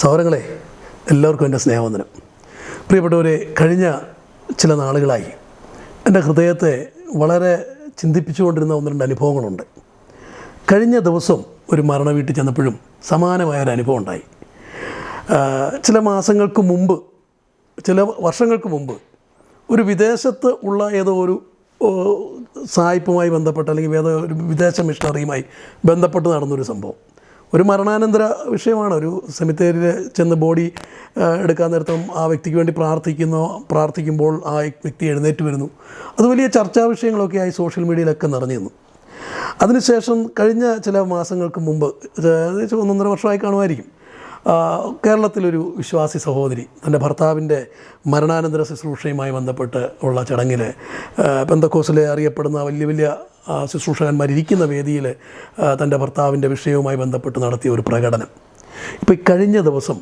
സൗരങ്ങളെ എല്ലാവർക്കും എന്റെ സ്നേഹവന്ദനം. പ്രിയപ്പെട്ടവരെ കഴിഞ്ഞ ചില നാളുകളായി എന്റെ ഹൃദയത്തെ വളരെ ചിന്തിപ്പിച്ചുകൊണ്ടിരുന്ന ഒന്ന് രണ്ട് അനുഭവങ്ങളുണ്ട്. കഴിഞ്ഞ ദിവസം ഒരു മരണ വീട്ടിൽ ചെന്നപ്പോഴും സമാനമായ ഒരു അനുഭവം ഉണ്ടായി. ചില മാസങ്ങൾക്ക് മുമ്പ് ചില വർഷങ്ങൾക്ക് മുമ്പ് ഒരു വിദേശത്ത് ഉള്ള ഏതോ ഒരു സായിപ്പുമായി ബന്ധപ്പെട്ട് അല്ലെങ്കിൽ ഏതോ ഒരു വിദേശ മിഷണറിയുമായി ബന്ധപ്പെട്ട് നടന്നൊരു സംഭവം. ഒരു മരണാനന്തര വിഷയമാണ്. ഒരു സെമിത്തേരിയിൽ ചെന്ന് ബോഡി എടുക്കാൻ നേരത്തും ആ വ്യക്തിക്ക് വേണ്ടി പ്രാർത്ഥിക്കുന്നു പ്രാർത്ഥിക്കുമ്പോൾ ആ വ്യക്തി എഴുന്നേറ്റ് വരുന്നു. അത് വലിയ ചർച്ചാ വിഷയങ്ങളൊക്കെ ആയി സോഷ്യൽ മീഡിയയിലൊക്കെ നിറഞ്ഞു നിന്നു. അതിനുശേഷം കഴിഞ്ഞ ചില മാസങ്ങൾക്ക് മുമ്പ് ഏകദേശം ഒന്നൊന്നര വർഷമായി കാണുമായിരിക്കും. കേരളത്തിലൊരു വിശ്വാസി സഹോദരി തന്റെ ഭർത്താവിന്റെ മരണാനന്തര ശുശ്രൂഷയുമായി ബന്ധപ്പെട്ട് ഉള്ള ചടങ്ങിൽ പെന്തക്കോസിലെ അറിയപ്പെടുന്ന വലിയ വലിയ ശുശ്രൂഷകന്മാരിരിക്കുന്ന വേദിയിൽ തന്റെ ഭർത്താവിന്റെ വിഷയവുമായി ബന്ധപ്പെട്ട് നടത്തിയ ഒരു പ്രകടനം. ഇപ്പോൾ ഈ കഴിഞ്ഞ ദിവസം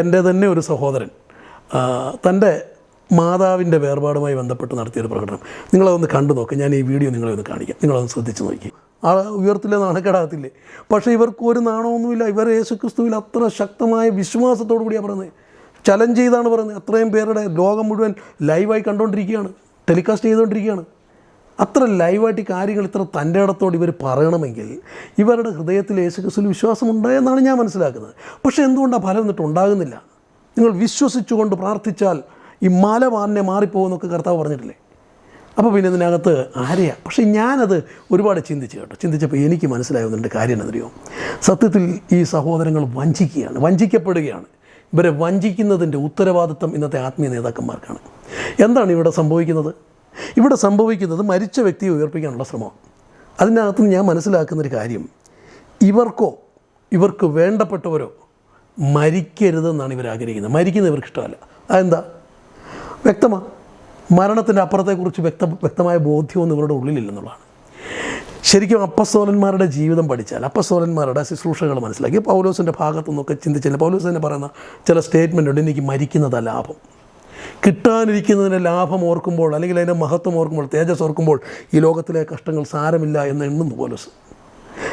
എന്റെ തന്നെ ഒരു സഹോദരൻ തന്റെ മാതാവിന്റെ വേർപാടുമായി ബന്ധപ്പെട്ട് നടത്തിയൊരു പ്രകടനം. നിങ്ങളതൊന്ന് കണ്ടു നോക്ക് ഞാൻ ഈ വീഡിയോ നിങ്ങളെ ഒന്ന് കാണിക്കാം. നിങ്ങളതൊന്ന് ശ്രദ്ധിച്ച് നോക്കി. ആ ഉയർത്തില്ല നാണക്കേടാകത്തില്ലേ പക്ഷേ ഇവർക്ക് ഒരു നാണമൊന്നുമില്ല ഇവർ യേശുക്രിസ്തുവിൽ അത്ര ശക്തമായ വിശ്വാസത്തോടു കൂടിയാണ് പറയുന്നത്. ചലഞ്ച് ചെയ്താണ് പറയുന്നത്. അത്രയും പേരുടെ ലോകം മുഴുവൻ ലൈവായി കണ്ടുകൊണ്ടിരിക്കുകയാണ് ടെലികാസ്റ്റ് ചെയ്തുകൊണ്ടിരിക്കുകയാണ് അത്ര ലൈവായിട്ട് കാര്യങ്ങൾ ഇത്ര തന്റെ ഇടത്തോട് ഇവർ പറയണമെങ്കിൽ ഇവരുടെ ഹൃദയത്തിൽ യേശുക്രിസ്തുവിൽ വിശ്വാസം ഉണ്ടായെന്നാണ് ഞാൻ മനസ്സിലാക്കുന്നത്. പക്ഷേ എന്തുകൊണ്ടാണ് ഫലം എന്നിട്ട് ഉണ്ടാകുന്നില്ല? നിങ്ങൾ വിശ്വസിച്ചുകൊണ്ട് പ്രാർത്ഥിച്ചാൽ ഈ മല മാന്നെ മാറിപ്പോകുമെന്നൊക്കെ കർത്താവ് പറഞ്ഞിട്ടില്ലേ? അപ്പോൾ പിന്നെ ഇതിനകത്ത് ആരെയാ? പക്ഷേ ഞാനത് ഒരുപാട് ചിന്തിച്ചു കേട്ടോ. ചിന്തിച്ചപ്പോൾ എനിക്ക് മനസ്സിലാകുന്നുണ്ട് കാര്യം എന്നറിയോ സത്യത്തിൽ ഈ സഹോദരങ്ങൾ വഞ്ചിക്കുകയാണ് വഞ്ചിക്കപ്പെടുകയാണ്. ഇവരെ വഞ്ചിക്കുന്നതിന്റെ ഉത്തരവാദിത്വം ഇന്നത്തെ ആത്മീയ നേതാക്കന്മാർക്കാണ്. എന്താണ് ഇവിടെ സംഭവിക്കുന്നത്? ഇവിടെ സംഭവിക്കുന്നത് മരിച്ച വ്യക്തിയെ ഉയർപ്പിക്കാനുള്ള ശ്രമമാണ് അതിനകത്ത് ഞാൻ മനസ്സിലാക്കുന്നൊരു കാര്യം. ഇവർക്കോ ഇവർക്ക് വേണ്ടപ്പെട്ടവരോ മരിക്കരുതെന്നാണ് ഇവർ ആഗ്രഹിക്കുന്നത് മരിക്കുന്നത് ഇവർക്ക് ഇഷ്ടമല്ല അതെന്താ? വ്യക്തമാണ് മരണത്തിന്റെ അപ്പുറത്തെക്കുറിച്ച് വ്യക്ത വ്യക്തമായ ബോധ്യമൊന്നും ഇവരുടെ ഉള്ളിലില്ലെന്നുള്ളതാണ്. ശരിക്കും അപ്പസ്തോലന്മാരുടെ ജീവിതം പഠിച്ചാൽ അപ്പസ്തോലന്മാരുടെ ശുശ്രൂഷകൾ മനസ്സിലാക്കി. പൗലോസിന്റെ ഭാഗത്തു നിന്നൊക്കെ ചിന്തിച്ചാൽ പൗലോസ് തന്നെ പറയുന്ന ചില സ്റ്റേറ്റ്മെന്റ് ഉണ്ട് എനിക്ക് മരിക്കുന്നതാ ലാഭം. കിട്ടാനിരിക്കുന്നതിന്റെ ലാഭം ഓർക്കുമ്പോൾ അല്ലെങ്കിൽ അതിന്റെ മഹത്വം ഓർക്കുമ്പോൾ തേജസ് ഓർക്കുമ്പോൾ ഈ ലോകത്തിലെ കഷ്ടങ്ങൾ സാരമില്ല എന്ന് എണ്ണുന്നു പൗലോസ്.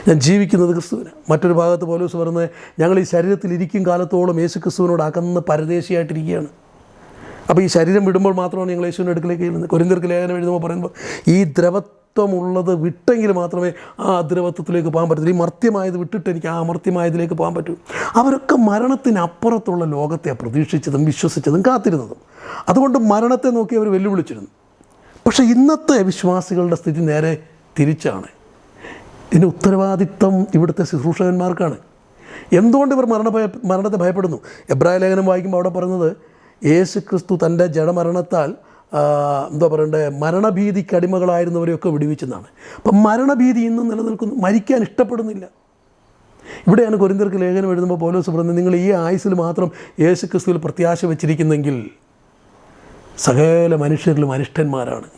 ഞാൻ ജീവിക്കുന്നത് ക്രിസ്തുവിന്. മറ്റൊരു ഭാഗത്ത് പൗലോസ് പറയുന്നത് ഞങ്ങൾ ഈ ശരീരത്തിൽ ഇരിക്കും കാലത്തോളം യേശു ക്രിസ്തുവിനോട് അകന്ന് പരദേശിയായിട്ടിരിക്കുകയാണ്. അപ്പോൾ ഈ ശരീരം വിടുമ്പോൾ മാത്രമാണ് ഞങ്ങൾ യേശുവിന്റെ അടുക്കിലേക്ക് എഴുതുന്നത് കൊരിന്തിർക്ക് ലേഖനം എഴുതുമ്പോൾ പറയുമ്പോൾ ഈ ദ്രവത്വമുള്ളത് വിട്ടെങ്കിൽ മാത്രമേ ആ ദ്രവത്വത്തിലേക്ക് പോകാൻ പറ്റത്തുള്ളൂ. ഈ മർത്യമായത് വിട്ടിട്ട് എനിക്ക് ആ അമർത്യമായതിലേക്ക് പോകാൻ പറ്റൂ. അവരൊക്കെ മരണത്തിനപ്പുറത്തുള്ള ലോകത്തെ പ്രതീക്ഷിച്ചതും വിശ്വസിച്ചതും കാത്തിരുന്നതും. അതുകൊണ്ട് മരണത്തെ നോക്കി അവർ വെല്ലുവിളിച്ചിരുന്നു. പക്ഷേ ഇന്നത്തെ വിശ്വാസികളുടെ സ്ഥിതി നേരെ തിരിച്ചാണ്. ഇതിന്റെ ഉത്തരവാദിത്തം ഇവിടുത്തെ ശുശ്രൂഷകന്മാർക്കാണ്. എന്തുകൊണ്ട് ഇവർ മരണ മരണത്തെ ഭയപ്പെടുന്നു? എബ്രാഹിം ലേഖനം വായിക്കുമ്പോൾ അവിടെ പറയുന്നത് യേശു ക്രിസ്തു തന്റെ ജഡമരണത്താൽ എന്താ പറയണ്ടേ മരണഭീതിക്ക് അടിമകളായിരുന്നവരെയൊക്കെ വിടുവിച്ചെന്നാണ്. അപ്പം മരണഭീതി ഇന്നും നിലനിൽക്കുന്നു. മരിക്കാൻ ഇഷ്ടപ്പെടുന്നില്ല. ഇവിടെയാണ് കൊരിന്തർക്ക് ലേഖനം എഴുതുമ്പോൾ പോലീസ് പറയുന്നത് നിങ്ങൾ ഈ ആയുസിൽ മാത്രം യേശു ക്രിസ്തുവിൽ പ്രത്യാശ വെച്ചിരിക്കുന്നെങ്കിൽ സകല മനുഷ്യരിലും അനിഷ്ടന്മാരാണ്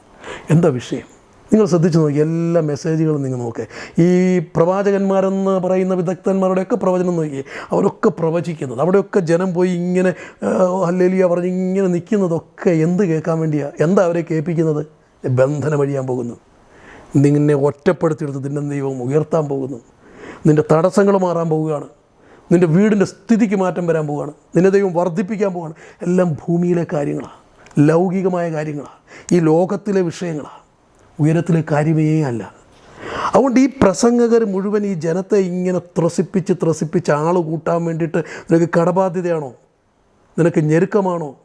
എന്താ വിഷയം? നിങ്ങൾ ശ്രദ്ധിച്ചു നോക്കി എല്ലാ മെസ്സേജുകളും നിങ്ങൾ നോക്കേ. ഈ പ്രവാചകന്മാരെന്ന് പറയുന്ന വിദഗ്ധന്മാരുടെയൊക്കെ പ്രവചനം നോക്കി. അവരൊക്കെ പ്രവചിക്കുന്നത് അവിടെയൊക്കെ ജനം പോയി ഇങ്ങനെ അല്ലേലിയ പറഞ്ഞ് ഇങ്ങനെ നിൽക്കുന്നതൊക്കെ എന്ത് കേൾക്കാൻ വേണ്ടിയാണ് എന്താ അവരെ കേൾപ്പിക്കുന്നത്? ബന്ധനം വഴിയാൻ പോകുന്നു. നിന്നെ ഒറ്റപ്പെടുത്തിയെടുത്ത് നിന്നെ ദൈവം ഉയർത്താൻ പോകുന്നു. നിന്റെ തടസ്സങ്ങൾ മാറാൻ പോവുകയാണ്. നിന്റെ വീടിന്റെ സ്ഥിതിക്ക് മാറ്റം വരാൻ പോവുകയാണ്. നിന്നെ ദൈവം വർദ്ധിപ്പിക്കാൻ പോവുകയാണ്. എല്ലാം ഭൂമിയിലെ കാര്യങ്ങളാണ് ലൗകികമായ കാര്യങ്ങളാണ് ഈ ലോകത്തിലെ വിഷയങ്ങളാണ് ഉയരത്തിലെ കാര്യമേ അല്ല. അതുകൊണ്ട് ഈ പ്രസംഗകർ മുഴുവൻ ഈ ജനത്തെ ഇങ്ങനെ ത്രസിപ്പിച്ച് ത്രസിപ്പിച്ച് ആൾ കൂട്ടാൻ വേണ്ടിയിട്ട് നിനക്ക് കടബാധ്യതയാണോ? നിനക്ക് ഞെരുക്കമാണോ?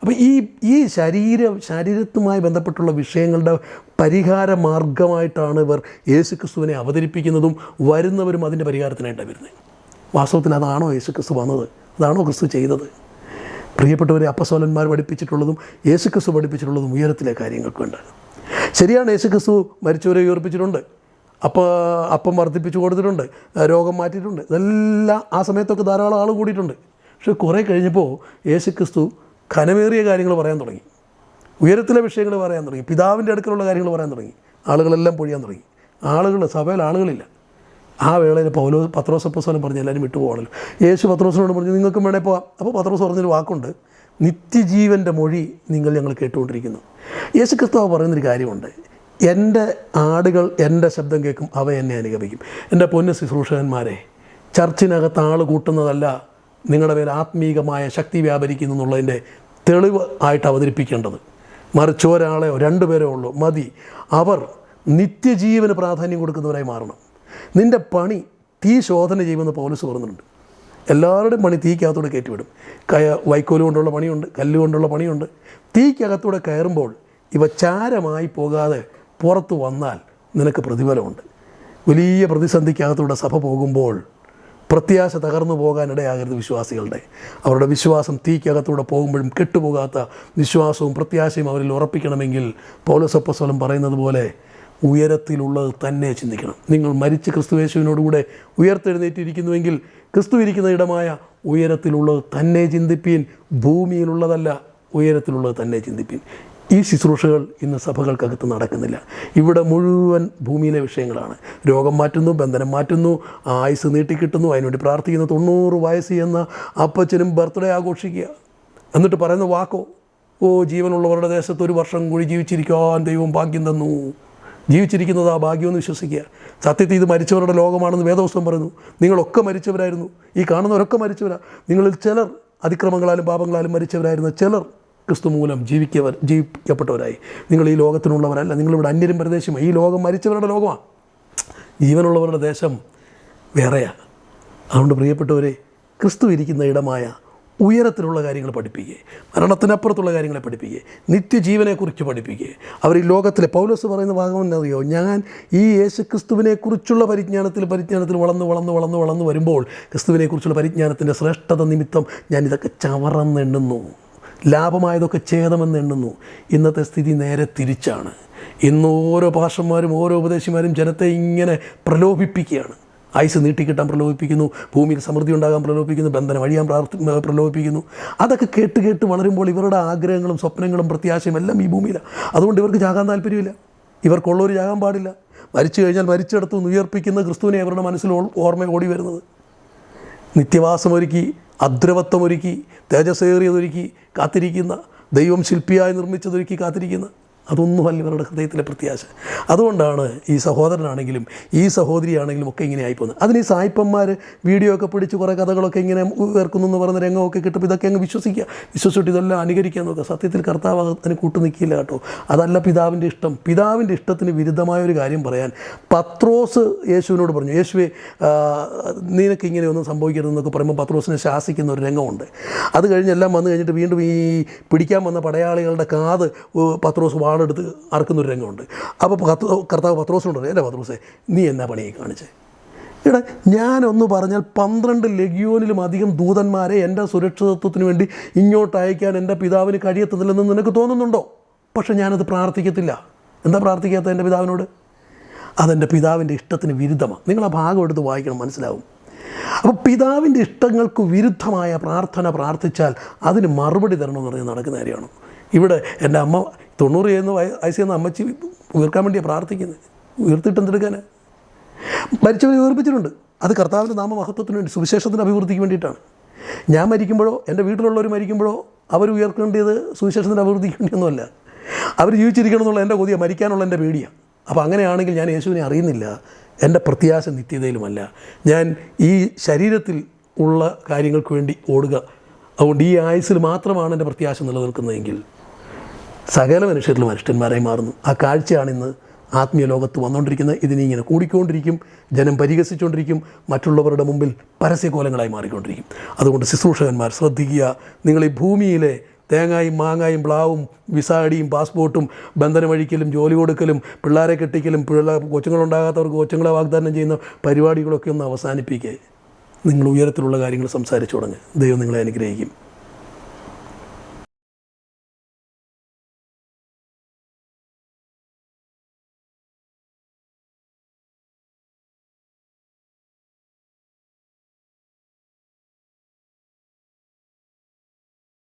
അപ്പോൾ ഈ ഈ ശരീര ശരീരത്തുമായി ബന്ധപ്പെട്ടുള്ള വിഷയങ്ങളുടെ പരിഹാര മാർഗമായിട്ടാണ് ഇവർ യേശുക്രിസ്തുവിനെ അവതരിപ്പിക്കുന്നതും വരുന്നവരും അതിന്റെ പരിഹാരത്തിനായിട്ടാണ് വരുന്നത്. വാസ്തവത്തിൽ അതാണോ യേശുക്രിസ്തു വന്നത്? അതാണോ ക്രിസ്തു ചെയ്തത്? പ്രിയപ്പെട്ടവരെ അപ്പസോലന്മാർ പഠിപ്പിച്ചിട്ടുള്ളതും യേശുക്രിസ്തു പഠിപ്പിച്ചിട്ടുള്ളതും ഉയരത്തിലെ കാര്യങ്ങൾക്ക് വേണ്ട ശരിയാണ് യേശു ക്രിസ്തു മരിച്ചവരെ ഉയർപ്പിച്ചിട്ടുണ്ട്. അപ്പോൾ അപ്പം വർദ്ധിപ്പിച്ചു കൊടുത്തിട്ടുണ്ട്. രോഗം മാറ്റിയിട്ടുണ്ട്. ഇതെല്ലാം ആ സമയത്തൊക്കെ ധാരാളം ആൾ കൂടിയിട്ടുണ്ട്. പക്ഷെ കുറേ കഴിഞ്ഞപ്പോൾ യേശു ക്രിസ്തു ഘനമേറിയ കാര്യങ്ങൾ പറയാൻ തുടങ്ങി. ഉയരത്തിലെ വിഷയങ്ങൾ പറയാൻ തുടങ്ങി. പിതാവിന്റെ അടുക്കലുള്ള കാര്യങ്ങൾ പറയാൻ തുടങ്ങി. ആളുകളെല്ലാം പൊഴിയാൻ തുടങ്ങി. ആളുകൾ സഭയിൽ ആളുകളില്ല. ആ വേളയിൽ പൗലോ പത്രോസപ്പസോനം പറഞ്ഞ് എല്ലാവരും വിട്ടുപോകണല്ലോ. യേശു പത്രോസിനോട് പറഞ്ഞു നിങ്ങൾക്കും വേണേ പോവാം അപ്പോൾ പത്രോസ് പറഞ്ഞൊരു വാക്കുണ്ട്. നിത്യജീവന്റെ മൊഴി നിങ്ങൾ ഞങ്ങൾ കേട്ടുകൊണ്ടിരിക്കുന്നു. യേശു ക്രിസ്തു പറയുന്നൊരു കാര്യമുണ്ട്. എന്റെ ആടുകൾ എന്റെ ശബ്ദം കേൾക്കും അവ എന്നെ അനുഗമിക്കും. എന്റെ പൊന്ന് ശുശ്രൂഷകന്മാരെ ചർച്ചിനകത്ത് ആൾ കൂട്ടുന്നതല്ല നിങ്ങളുടെ മേൽ ആത്മീകമായ ശക്തി വ്യാപരിക്കുന്നു എന്നുള്ളതിന്റെ തെളിവ് ആയിട്ട് അവതരിപ്പിക്കേണ്ടത്. മറിച്ച് ഒരാളെയോ രണ്ടുപേരോ ഉള്ളൂ മതി. അവർ നിത്യജീവന് പ്രാധാന്യം കൊടുക്കുന്നവരായി മാറണം. നിന്റെ പണി തീ ശോധന ചെയ്യുമെന്ന് പോലീസ് പറയുന്നുണ്ട് എല്ലാവരുടെയും പണി തീക്കകത്തൂടെ കയറ്റിവിടും. കയ വൈക്കോൽ കൊണ്ടുള്ള പണിയുണ്ട് കല്ല് കൊണ്ടുള്ള പണിയുണ്ട്. തീക്കകത്തൂടെ കയറുമ്പോൾ ഇവ ചാരമായി പോകാതെ പുറത്ത് വന്നാൽ നിനക്ക് പ്രതിഫലമുണ്ട്. വലിയ പ്രതിസന്ധിക്കകത്തൂടെ സഭ പോകുമ്പോൾ പ്രത്യാശ തകർന്നു പോകാനിടയാകരുത് വിശ്വാസികളുടെ. അവരുടെ വിശ്വാസം തീക്കകത്തൂടെ പോകുമ്പോഴും കെട്ടുപോകാത്ത വിശ്വാസവും പ്രത്യാശയും അവരിൽ ഉറപ്പിക്കണമെങ്കിൽ പൗലസപ്പസ്വലം പറയുന്നത് പോലെ ഉയരത്തിലുള്ളത് തന്നെ ചിന്തിക്കണം. നിങ്ങൾ മരിച്ച് ക്രിസ്തുവേശുവിനോടുകൂടെ ഉയർത്തെഴുന്നേറ്റിരിക്കുന്നുവെങ്കിൽ ക്രിസ്തു ഇരിക്കുന്ന ഇടമായ ഉയരത്തിലുള്ളത് തന്നെ ചിന്തിപ്പീൻ ഭൂമിയിലുള്ളതല്ല ഉയരത്തിലുള്ളത് തന്നെ ചിന്തിപ്പീൻ. ഈ ശുശ്രൂഷകൾ ഇന്ന് സഭകൾക്കകത്ത് നടക്കുന്നില്ല. ഇവിടെ മുഴുവൻ ഭൂമിയിലെ വിഷയങ്ങളാണ്. രോഗം മാറ്റുന്നു ബന്ധനം മാറ്റുന്നു ആയുസ് നീട്ടിക്കിട്ടുന്നു അതിനുവേണ്ടി പ്രാർത്ഥിക്കുന്നു തൊണ്ണൂറ് വയസ്സ് എന്ന അപ്പച്ചനും ബർത്ത്ഡേ ആഘോഷിക്കുക. എന്നിട്ട് പറയുന്ന വാക്കോ ഓ ജീവനുള്ളവരുടെ ദേശത്ത് ഒരു വർഷം കൂടി ജീവിച്ചിരിക്കാൻ ദൈവം ഭാഗ്യം തന്നു. ജീവിച്ചിരിക്കുന്നത് ആ ഭാഗ്യമെന്ന് വിശ്വസിക്കുക. സത്യത്തിൽ ഇത് മരിച്ചവരുടെ ലോകമാണെന്ന് വേദവസ്തം പറയുന്നു. നിങ്ങളൊക്കെ മരിച്ചവരായിരുന്നു. ഈ കാണുന്നവരൊക്കെ മരിച്ചവരാ. നിങ്ങളിൽ ചിലർ അതിക്രമങ്ങളാലും പാപങ്ങളാലും മരിച്ചവരായിരുന്ന ചിലർ ക്രിസ്തു മൂലം ജീവിക്കവർ ജീവിക്കപ്പെട്ടവരായി. നിങ്ങൾ ഈ ലോകത്തിനുള്ളവരല്ല. നിങ്ങളിവിടെ അന്യരും പ്രദേശം ഈ ലോകം മരിച്ചവരുടെ ലോകമാണ് ജീവനുള്ളവരുടെ ദേശം വേറെയാണ് അതുകൊണ്ട് പ്രിയപ്പെട്ടവരെ ക്രിസ്തു ഇരിക്കുന്ന ഇടമായ ഉയരത്തിലുള്ള കാര്യങ്ങൾ പഠിപ്പിക്കുക മരണത്തിനപ്പുറത്തുള്ള കാര്യങ്ങളെ പഠിപ്പിക്കുക നിത്യജീവനെക്കുറിച്ച് പഠിപ്പിക്കുക അവർ ഈ ലോകത്തിലെ പൗലോസ് പറയുന്ന ഭാഗം എന്നറിയോ ഞാൻ ഈ യേശു ക്രിസ്തുവിനെക്കുറിച്ചുള്ള പരിജ്ഞാനത്തിൽ പരിജ്ഞാനത്തിൽ വളർന്ന് വളർന്ന് വളർന്ന് വളർന്ന് വരുമ്പോൾ ക്രിസ്തുവിനെക്കുറിച്ചുള്ള പരിജ്ഞാനത്തിന്റെ ശ്രേഷ്ഠത നിമിത്തം ഞാൻ ഇതൊക്കെ ചവറന്നെണ്ണുന്നു ലാഭമായതൊക്കെ ഛേദമെന്ന് എണ്ണുന്നു. ഇന്നത്തെ സ്ഥിതി നേരെ തിരിച്ചാണ്. ഇന്ന് ഓരോ ഭാഷന്മാരും ഓരോ ഉപദേശിമാരും ജനത്തെ ഇങ്ങനെ പ്രലോഭിപ്പിക്കുകയാണ്. ആയുസ് നീട്ടിക്കിട്ടാൻ പ്രലോഭിപ്പിക്കുന്നു ഭൂമിയിൽ സമൃദ്ധി ഉണ്ടാകാൻ പ്രലോഭിപ്പിക്കുന്നു ബന്ധനം അഴിയാൻ പ്രാർത്ഥി പ്രലോഭിപ്പിക്കുന്നു. അതൊക്കെ കേട്ട് കേട്ട് വളരുമ്പോൾ ഇവരുടെ ആഗ്രഹങ്ങളും സ്വപ്നങ്ങളും പ്രത്യാശയും എല്ലാം ഈ ഭൂമിയിലാണ് അതുകൊണ്ട് ഇവർക്ക് ചാകാൻ താല്പര്യമില്ല. ഇവർക്കുള്ളവർ ചാകാൻ പാടില്ല. മരിച്ചു കഴിഞ്ഞാൽ മരിച്ചെടുത്ത് ഉയർപ്പിക്കുന്ന ക്രിസ്തുവിനെ അവരുടെ മനസ്സിൽ ഓർമ്മ ഓടി വരുന്നത്. നിത്യവാസമൊരുക്കി അദ്രവത്വമൊരുക്കി തേജസ്സേറിയതൊരുക്കി കാത്തിരിക്കുന്ന ദൈവം ശില്പിയായി നിർമ്മിച്ചതൊരുക്കി കാത്തിരിക്കുന്ന അതൊന്നുമല്ല ഇവരുടെ ഹൃദയത്തിലെ പ്രത്യാശ. അതുകൊണ്ടാണ് ഈ സഹോദരനാണെങ്കിലും ഈ സഹോദരിയാണെങ്കിലും ഒക്കെ ഇങ്ങനെ ആയിപ്പോകുന്നത്. അതിന് ഈ സായിപ്പന്മാർ വീഡിയോ ഒക്കെ പിടിച്ച് കുറേ കഥകളൊക്കെ ഇങ്ങനെ ഉയർക്കുന്നു എന്ന് പറയുന്ന രംഗമൊക്കെ കിട്ടുമ്പോൾ ഇതൊക്കെ അങ്ങ് വിശ്വസിക്കുക. വിശ്വസിച്ചിട്ട് ഇതെല്ലാം അനുകരിക്കാൻ നോക്കുക. സത്യത്തിൽ കർത്താവ് അതിന് കൂട്ടു നിൽക്കില്ല കേട്ടോ. അതല്ല പിതാവിന്റെ ഇഷ്ടം. പിതാവിന്റെ ഇഷ്ടത്തിന് വിരുദ്ധമായ ഒരു കാര്യം പറയാൻ പത്രോസ് യേശുവിനോട് പറഞ്ഞു യേശുവെ നിനക്ക് ഇങ്ങനെ ഒന്നും സംഭവിക്കരുതെന്നൊക്കെ പറയുമ്പോൾ പത്രോസിനെ ശാസിക്കുന്ന ഒരു രംഗമുണ്ട്. അത് കഴിഞ്ഞെല്ലാം വന്നു കഴിഞ്ഞിട്ട് വീണ്ടും ഈ പിടിക്കാൻ വന്ന പടയാളികളുടെ കാത് പത്രോസ് പത്രോസ് വാളെടുത്ത് അറക്കുന്ന ഒരു രംഗമുണ്ട് അപ്പോൾ കത്ത് കർത്താവ് പത്രോസിനോട് പറയും എന്റെ പത്രോസേ നീ എന്നാ പണിയെ കാണിച്ചേ? എടാ ഞാനൊന്ന് പറഞ്ഞാൽ പന്ത്രണ്ട് ലഗ്യോനിലും അധികം ദൂതന്മാരെ എന്റെ സുരക്ഷിതത്വത്തിന് വേണ്ടി ഇങ്ങോട്ട് അയക്കാൻ എന്റെ പിതാവിന് കഴിയത്തതില്ലെന്ന് നിനക്ക് തോന്നുന്നുണ്ടോ? പക്ഷെ ഞാനത് പ്രാർത്ഥിക്കത്തില്ല. എന്താ പ്രാർത്ഥിക്കാത്ത എന്റെ പിതാവിനോട്? അതെന്റെ പിതാവിന്റെ ഇഷ്ടത്തിന് വിരുദ്ധമാണ് നിങ്ങൾ ആ ഭാഗം എടുത്ത് വായിക്കണം മനസ്സിലാവും. അപ്പോൾ പിതാവിന്റെ ഇഷ്ടങ്ങൾക്ക് വിരുദ്ധമായ പ്രാർത്ഥന പ്രാർത്ഥിച്ചാൽ അതിന് മറുപടി തരണമെന്ന് പറഞ്ഞ് നടക്കുന്ന കാര്യമാണ്? ഇവിടെ എന്റെ അമ്മ തൊണ്ണൂറ് ചെയ്യുന്ന വയ- വയസ്സ് ചെയ്യുന്ന അമ്മച്ചി ഉയർക്കാൻ വേണ്ടിയാണ് പ്രാർത്ഥിക്കുന്നത്. ഉയർത്തിട്ട് എന്തെടുക്കാൻ മരിച്ചവരെ ഉയർപ്പിച്ചിട്ടുണ്ട്. അത് കർത്താവിന്റെ നാമമഹത്വത്തിന് വേണ്ടി സുവിശേഷത്തിന്റെ അഭിവൃദ്ധിക്ക് വേണ്ടിയിട്ടാണ്. ഞാൻ മരിക്കുമ്പോഴോ എന്റെ വീട്ടിലുള്ളവർ മരിക്കുമ്പോഴോ അവർ ഉയർക്കേണ്ടത് സുവിശേഷത്തിന്റെ അഭിവൃദ്ധിക്ക് വേണ്ടിയൊന്നുമല്ല. അവർ ജീവിച്ചിരിക്കണം എന്നുള്ള എന്റെ കൊതിയ മരിക്കാനുള്ള എന്റെ പേടിയാണ് അപ്പോൾ അങ്ങനെയാണെങ്കിൽ ഞാൻ യേശുവിനെ അറിയുന്നില്ല. എന്റെ പ്രത്യാശ നിത്യതയിലുമല്ല. ഞാൻ ഈ ശരീരത്തിൽ ഉള്ള കാര്യങ്ങൾക്ക് വേണ്ടി ഓടുക. അതുകൊണ്ട് ഈ ആയുസ്സിൽ മാത്രമാണ് എന്റെ പ്രത്യാശ നിലനിൽക്കുന്നതെങ്കിൽ സകല മനുഷ്യരിലും അരിഷ്ടന്മാരായി മാറുന്നു. ആ കാഴ്ചയാണ് ഇന്ന് ആത്മീയ ലോകത്ത് വന്നുകൊണ്ടിരിക്കുന്നത്. ഇതിനിങ്ങനെ കൂടിക്കൊണ്ടിരിക്കും ജനം പരിഹസിച്ചുകൊണ്ടിരിക്കും മറ്റുള്ളവരുടെ മുമ്പിൽ പരസ്യകോലങ്ങളായി മാറിക്കൊണ്ടിരിക്കും. അതുകൊണ്ട് ശുശ്രൂഷകന്മാർ ശ്രദ്ധിക്കുക. നിങ്ങൾ ഈ ഭൂമിയിലെ തേങ്ങായും മാങ്ങായും പ്ലാവും വിസാടിയും പാസ്പോർട്ടും ബന്ധനമഴിക്കലും ജോലി കൊടുക്കലും പിള്ളേരെ കെട്ടിക്കലും പിള്ളേർ കൊച്ചുങ്ങളുണ്ടാകാത്തവർക്ക് കൊച്ചുങ്ങളെ വാഗ്ദാനം ചെയ്യുന്ന പരിപാടികളൊക്കെ ഒന്ന് അവസാനിപ്പിക്കുക. നിങ്ങൾ ഉയരത്തിലുള്ള കാര്യങ്ങൾ സംസാരിച്ചു തുടങ്ങുക. ദൈവം നിങ്ങളെ അനുഗ്രഹിക്കും.